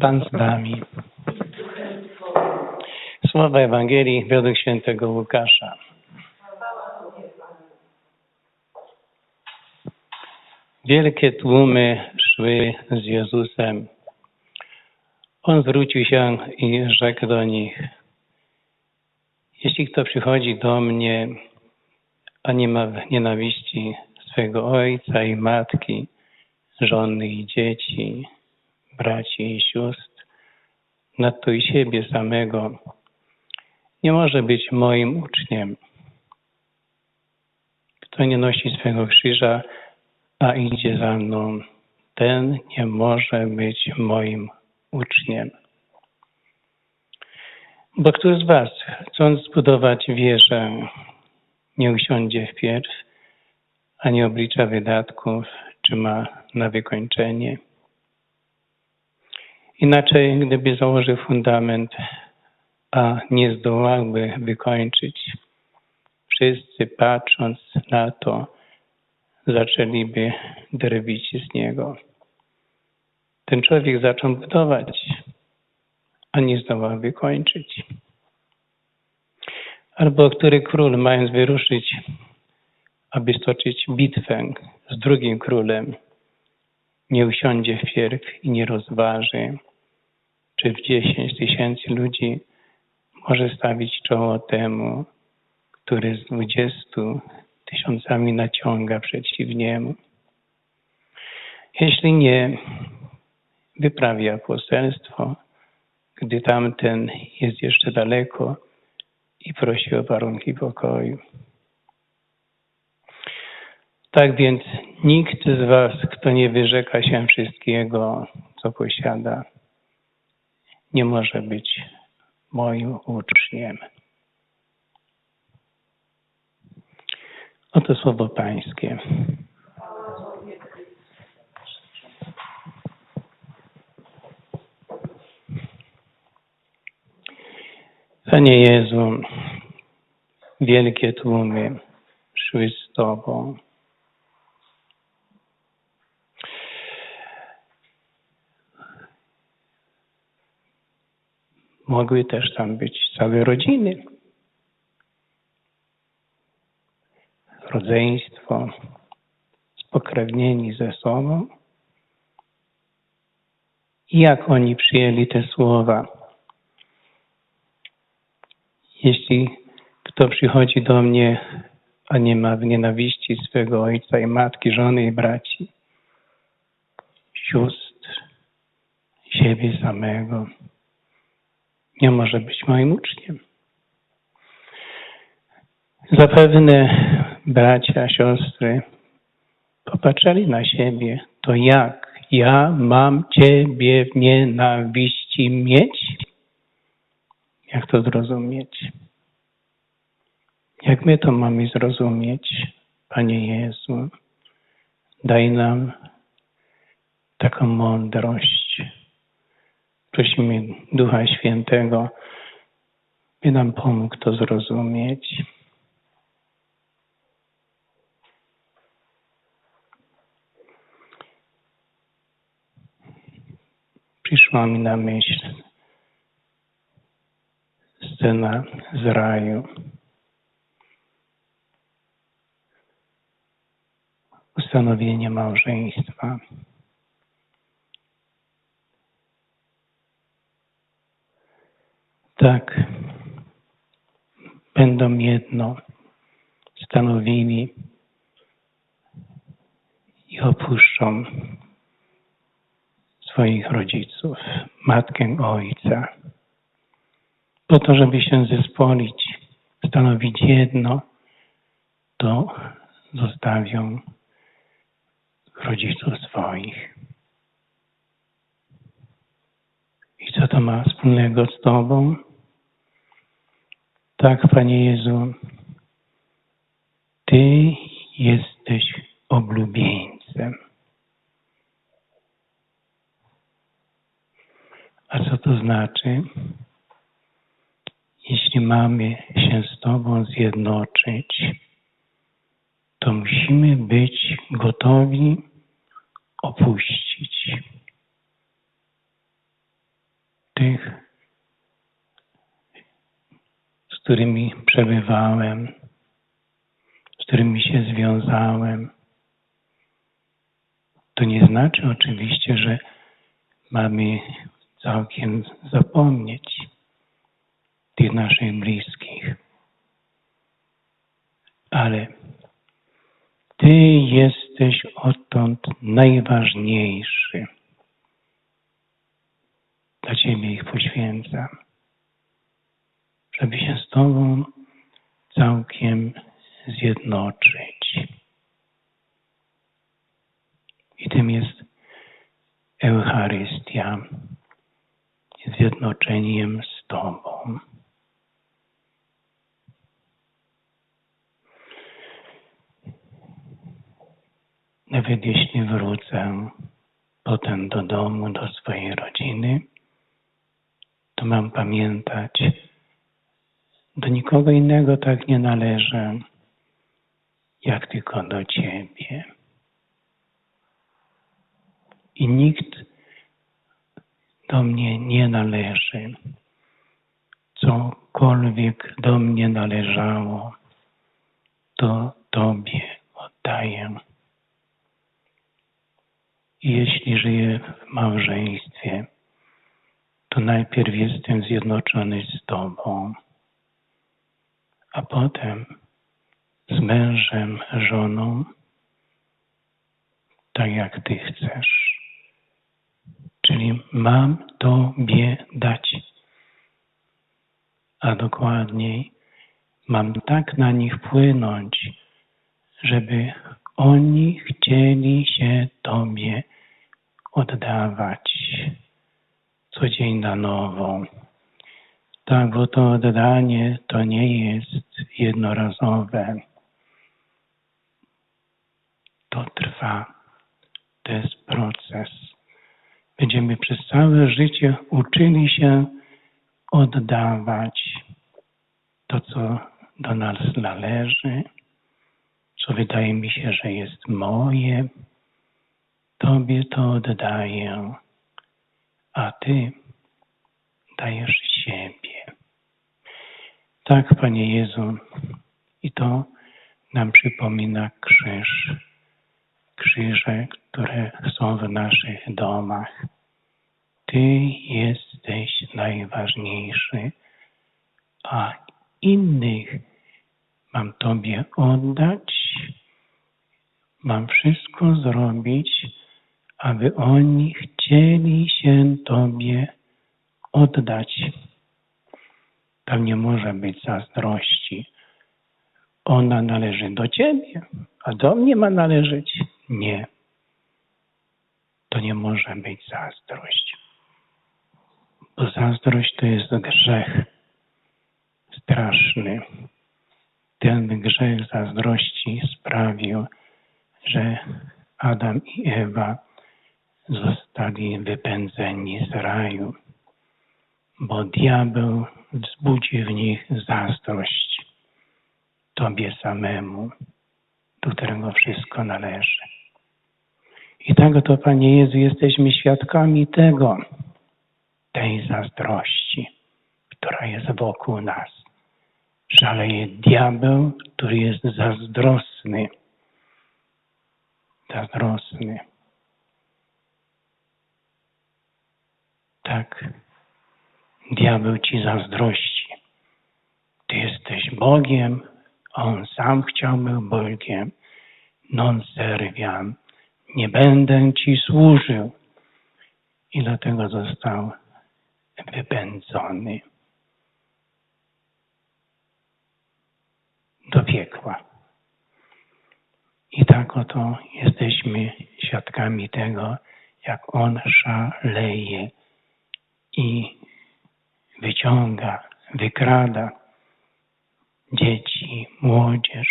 Pan z nami. Słowa Ewangelii według świętego Łukasza. Wielkie tłumy szły z Jezusem. On zwrócił się i rzekł do nich: Jeśli kto przychodzi do mnie, a nie ma nienawiści swego ojca i matki, żony i dzieci, braci i sióstr, nadto i siebie samego, nie może być moim uczniem. Kto nie nosi swego krzyża, a idzie za mną, ten nie może być moim uczniem. Bo kto z Was, chcąc zbudować wieżę, nie usiądzie wpierw, a nie oblicza wydatków, czy ma na wykończenie? Inaczej, gdyby założył fundament, a nie zdołałby wykończyć, wszyscy patrząc na to, zaczęliby drwić z niego. Ten człowiek zaczął budować, a nie zdołał wykończyć. Albo który król, mając wyruszyć, aby stoczyć bitwę z drugim królem, nie usiądzie wpierw i nie rozważy, czy w dziesięć tysięcy ludzi może stawić czoło temu, który z dwudziestu tysiącami naciąga przeciw niemu. Jeśli nie, wyprawia poselstwo, gdy tamten jest jeszcze daleko i prosi o warunki pokoju. Tak więc nikt z Was, kto nie wyrzeka się wszystkiego, co posiada, nie może być moim uczniem. Oto słowo Pańskie. Panie Jezu, wielkie tłumy szły z Tobą. Mogły też tam być całe rodziny. rodzeństwo, spokrewnieni ze sobą. I jak oni przyjęli te słowa? Jeśli kto przychodzi do mnie, a nie ma w nienawiści swego ojca i matki, żony i braci, sióstr, siebie samego, nie może być moim uczniem. Zapewne bracia, siostry popatrzyli na siebie, to jak ja mam Ciebie w nienawiści mieć? Jak to zrozumieć? Jak my to mamy zrozumieć, Panie Jezu? Daj nam taką mądrość. Prosimy Ducha Świętego, by nam pomógł to zrozumieć. przyszła mi na myśl scena z raju. Ustanowienie małżeństwa. Tak, będą jedno, stanowili i opuszczą swoich rodziców, matkę, ojca, po to, żeby się zespolić, stanowić jedno, to zostawią rodziców swoich. I co to ma wspólnego z Tobą? Tak, Panie Jezu, Ty jesteś oblubieńcem. A co to znaczy? Jeśli mamy się z Tobą zjednoczyć, to musimy być gotowi opuścić tych, z którymi przebywałem, z którymi się związałem. To nie znaczy oczywiście, że mamy całkiem zapomnieć tych naszych bliskich. Ale Ty jesteś odtąd najważniejszy. Dla Ciebie ich poświęcam, żeby się z Tobą całkiem zjednoczyć. I tym jest Eucharystia, zjednoczeniem z Tobą. Nawet jeśli wrócę potem do domu, do swojej rodziny, to mam pamiętać, do nikogo innego tak nie należę, jak tylko do Ciebie. I nikt do mnie nie należy. Cokolwiek do mnie należało, to Tobie oddaję. I jeśli żyję w małżeństwie, to najpierw jestem zjednoczony z Tobą, a potem z mężem, żoną, tak jak Ty chcesz. Czyli mam Tobie dać, a dokładniej mam tak na nich wpłynąć, żeby oni chcieli się Tobie oddawać co dzień na nowo. Tak, bo to oddanie to nie jest jednorazowe. To trwa. To jest proces. Będziemy przez całe życie uczyli się oddawać to, co do nas należy, co wydaje mi się, że jest moje. Tobie to oddaję a Ty dajesz siebie. Tak, Panie Jezu, i to nam przypomina krzyż, krzyże, które są w naszych domach. Ty jesteś najważniejszy, a innych mam Tobie oddać, mam wszystko zrobić, aby oni chcieli się Tobie oddać. Tam nie może być zazdrości. Ona należy do Ciebie, a do mnie ma należeć. Nie. To nie może być zazdrość. Bo zazdrość to jest grzech straszny. Ten grzech zazdrości sprawił, że Adam i Ewa zostali wypędzeni z raju, bo diabeł wzbudzi w nich zazdrość Tobie samemu, do którego wszystko należy. I tak to, Panie Jezu, jesteśmy świadkami tego, tej zazdrości, która jest wokół nas. Szaleje diabeł, który jest zazdrosny. Zazdrosny. Tak, diabeł ci zazdrości. Ty jesteś Bogiem, a on sam chciał być Bogiem. Non serviam. Nie będę ci służył. I dlatego został wypędzony do piekła. I tak oto jesteśmy świadkami tego, jak on szaleje i wyciąga, wykrada dzieci, młodzież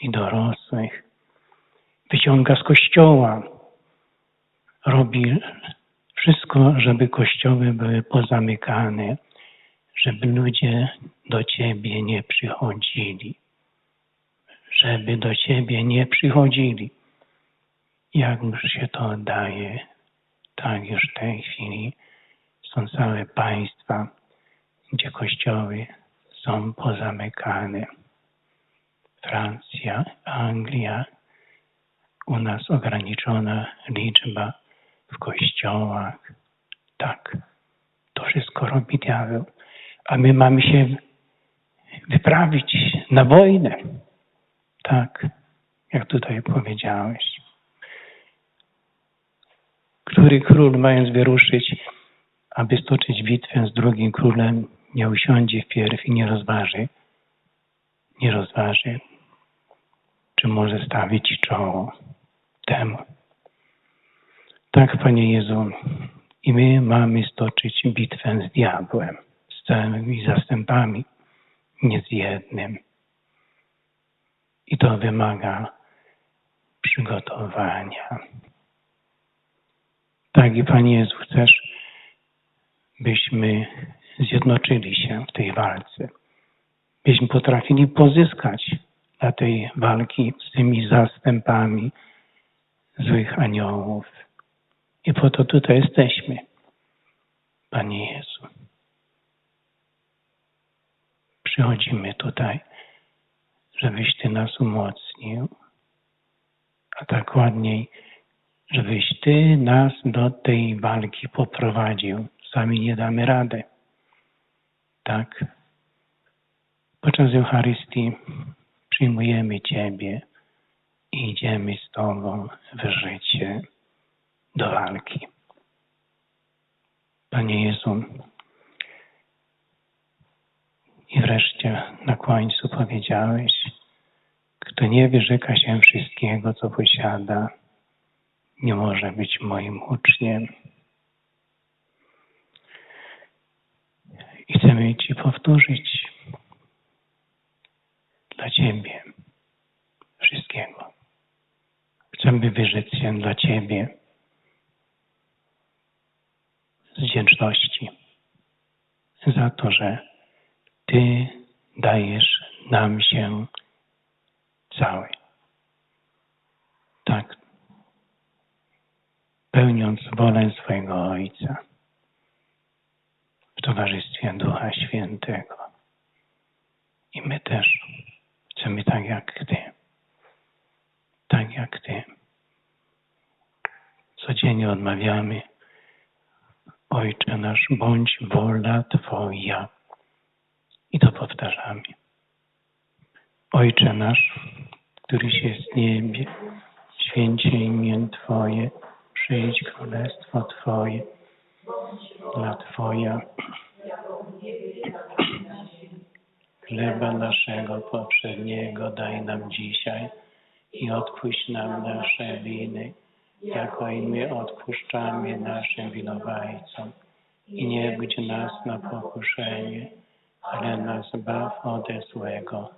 i dorosłych. Wyciąga z kościoła. Robi wszystko, żeby kościoły były pozamykane, żeby ludzie do Ciebie nie przychodzili. Żeby do Ciebie nie przychodzili. Jak już się to oddaje, tak już w tej chwili są całe państwa, gdzie kościoły są pozamykane. Francja, Anglia, u nas ograniczona liczba w kościołach. Tak, to wszystko robi diabeł. A my mamy się wyprawić na wojnę. Tak, jak tutaj powiedziałeś. Który król, mając wyruszyć, aby stoczyć bitwę z drugim królem, nie usiądzie wpierw i nie rozważy, nie rozważy, czy może stawić czoło temu. Tak, Panie Jezu, i my mamy stoczyć bitwę z diabłem, z całymi zastępami, nie z jednym. I to wymaga przygotowania. Tak i Panie Jezu, chcesz, byśmy zjednoczyli się w tej walce, byśmy potrafili pozyskać dla tej walki z tymi zastępami złych aniołów. I po to tutaj jesteśmy, Panie Jezu. Przychodzimy tutaj, żebyś Ty nas umocnił, a tak ładniej, żebyś Ty nas do tej walki poprowadził. Sami nie damy rady. Tak. Podczas Eucharystii przyjmujemy Ciebie i idziemy z Tobą w życie do walki. Panie Jezu, i wreszcie na końcu powiedziałeś, kto nie wyrzeka się wszystkiego, co posiada, nie może być moim uczniem. I chcemy Ci powtórzyć dla Ciebie wszystkiego. Chcemy wyrzec się dla Ciebie z wdzięczności za to, że Ty dajesz nam się cały. Tak. Pełniąc wolę swojego Ojca towarzystwie Ducha Świętego. I my też chcemy tak jak Ty. Tak jak Ty. Codziennie odmawiamy Ojcze nasz, bądź wola Twoja. I to powtarzamy. Ojcze nasz, któryś jest w niebie, święcie imię Twoje, przyjdź królestwo Twoje, dla Twoja. Chleba naszego poprzedniego daj nam dzisiaj i odpuść nam nasze winy, jako i my odpuszczamy naszym winowajcom. I nie budź nas na pokuszenie, ale nas baw ode złego.